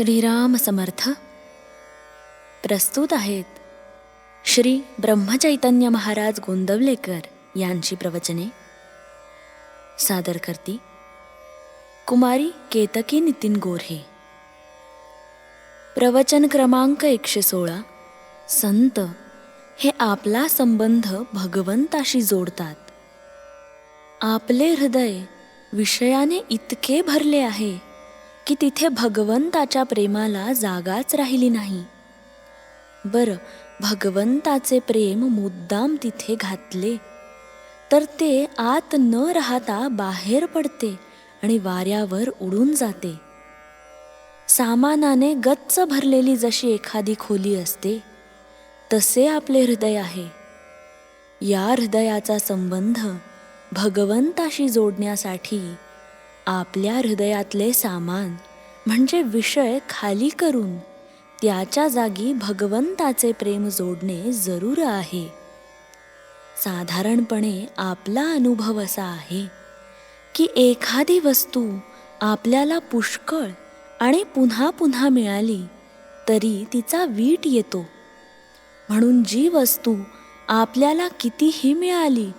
श्रीराम समर्थ. प्रस्तुत आहेत श्री ब्रह्मचैतन्य महाराज गोंदवलेकर यांची प्रवचने. सादर करती कुमारी केतकी नितीन गोऱ्हे. प्रवचन क्रमांक एकशे सोळा. संत हे आपला संबंध भगवंताशी जोडतात. आपले हृदय विषयाने इतके भरले आहे. की तिथे भगवंताच्या प्रेमाला जागाच राहिली नाही. बरं भगवंताचे प्रेम मुद्दाम तिथे घातले तर ते आत न राहता बाहेर पडते आणि वाऱ्यावर उडून जाते. सामानाने गच्च भरलेली जशी एखादी खोली असते तसे आपले हृदय आहे. या हृदयाचा संबंध भगवंताशी जोडण्यासाठी आपल्या हृदयातले सामान म्हणजे विषय खाली करून त्याच्या जागी भगवंताचे प्रेम जोडणे जरूर आहे. साधारणपणे आपला अनुभव असा आहे की एखादी वस्तू आपल्याला पुष्कळ आणि पुन्हा पुन्हा मिळाली तरी तिचा वीट येतो. म्हणून जी वस्तू आपल्याला कितीही मिळाली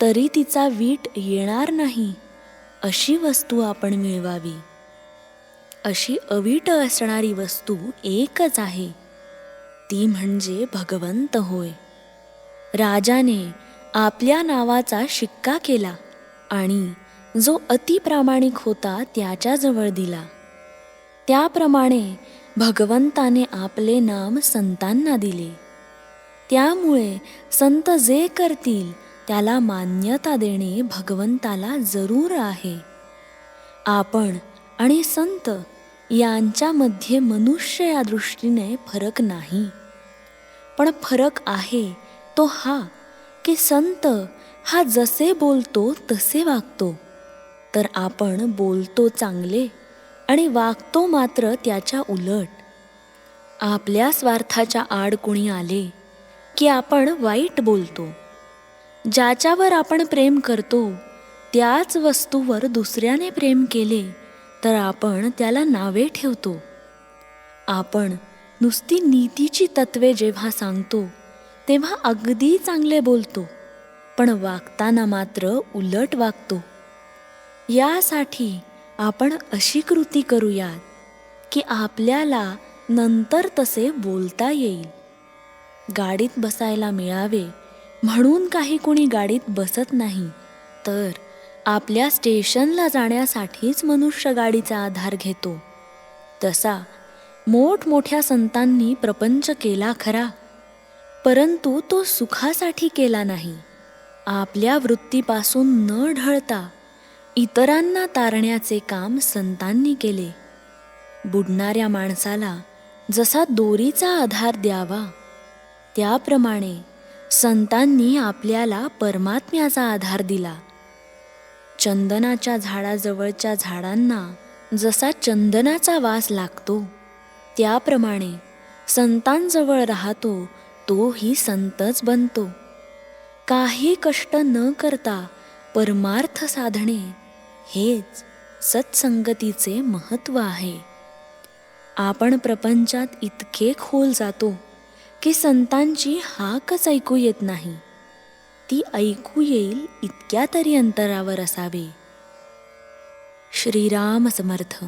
तरी तिचा वीट येणार नाही. अशी वस्तू आपण मिळवावी. अशी अवीट असणारी वस्तू एकच आहे. ती म्हणजे भगवंत होय. राजाने आपल्या नावाचा शिक्का केला आणि जो अतिप्रामाणिक होता त्याच्याजवळ दिला. त्याप्रमाणे भगवंताने आपले नाम संतांना दिले. त्यामुळे संत जे करतील त्याला मान्यता देणे भगवंताला जरूर आहे. आपण आणि संत यांच्यामध्ये मनुष्य या दृष्टीने फरक नाही. पण फरक आहे तो हा की संत हा जसे बोलतो तसे वागतो. तर आपण बोलतो चांगले आणि वागतो मात्र त्याच्या उलट. आपल्या स्वार्थाच्या आड कुणी आले की आपण वाईट बोलतो. ज्याच्यावर आपण प्रेम करतो त्याच वस्तूवर दुसऱ्याने प्रेम केले तर आपण त्याला नावे ठेवतो. आपण नुसती नीतीची तत्वे जेव्हा सांगतो तेव्हा अगदी चांगले बोलतो पण वागताना मात्र उलट वागतो. यासाठी आपण अशी कृती करूयात की आपल्याला नंतर तसे बोलता येईल. गाडीत बसायला मिळावे म्हणून काही कुणी गाडीत बसत नाही तर आपल्या स्टेशनला जाण्यासाठीच मनुष्य गाडीचा आधार घेतो. तसा मोठमोठ्या संतांनी प्रपंच केला खरा परंतु तो सुखासाठी केला नाही. आपल्या वृत्तीपासून न ढळता इतरांना तारण्याचे काम संतांनी केले. बुडणाऱ्या माणसाला जसा दोरीचा आधार द्यावा त्याप्रमाणे संतांनी आपल्याला परमात्म्याचा आधार दिला. चंदनाच्या झाडाजवळच्या झाडांना जसा चंदनाचा वास लागतो त्याप्रमाणे संतांजवळ राहतो तोही संतच बनतो. काही कष्ट न करता परमार्थ साधणे हेच सत्संगतीचे महत्त्व आहे. आपण प्रपंचात इतके खोल जातो. की संतांची हाकच ऐकू येत नाही. ती ऐकू येईल इतक्या तरी अंतरावर असावे. श्रीराम समर्थ.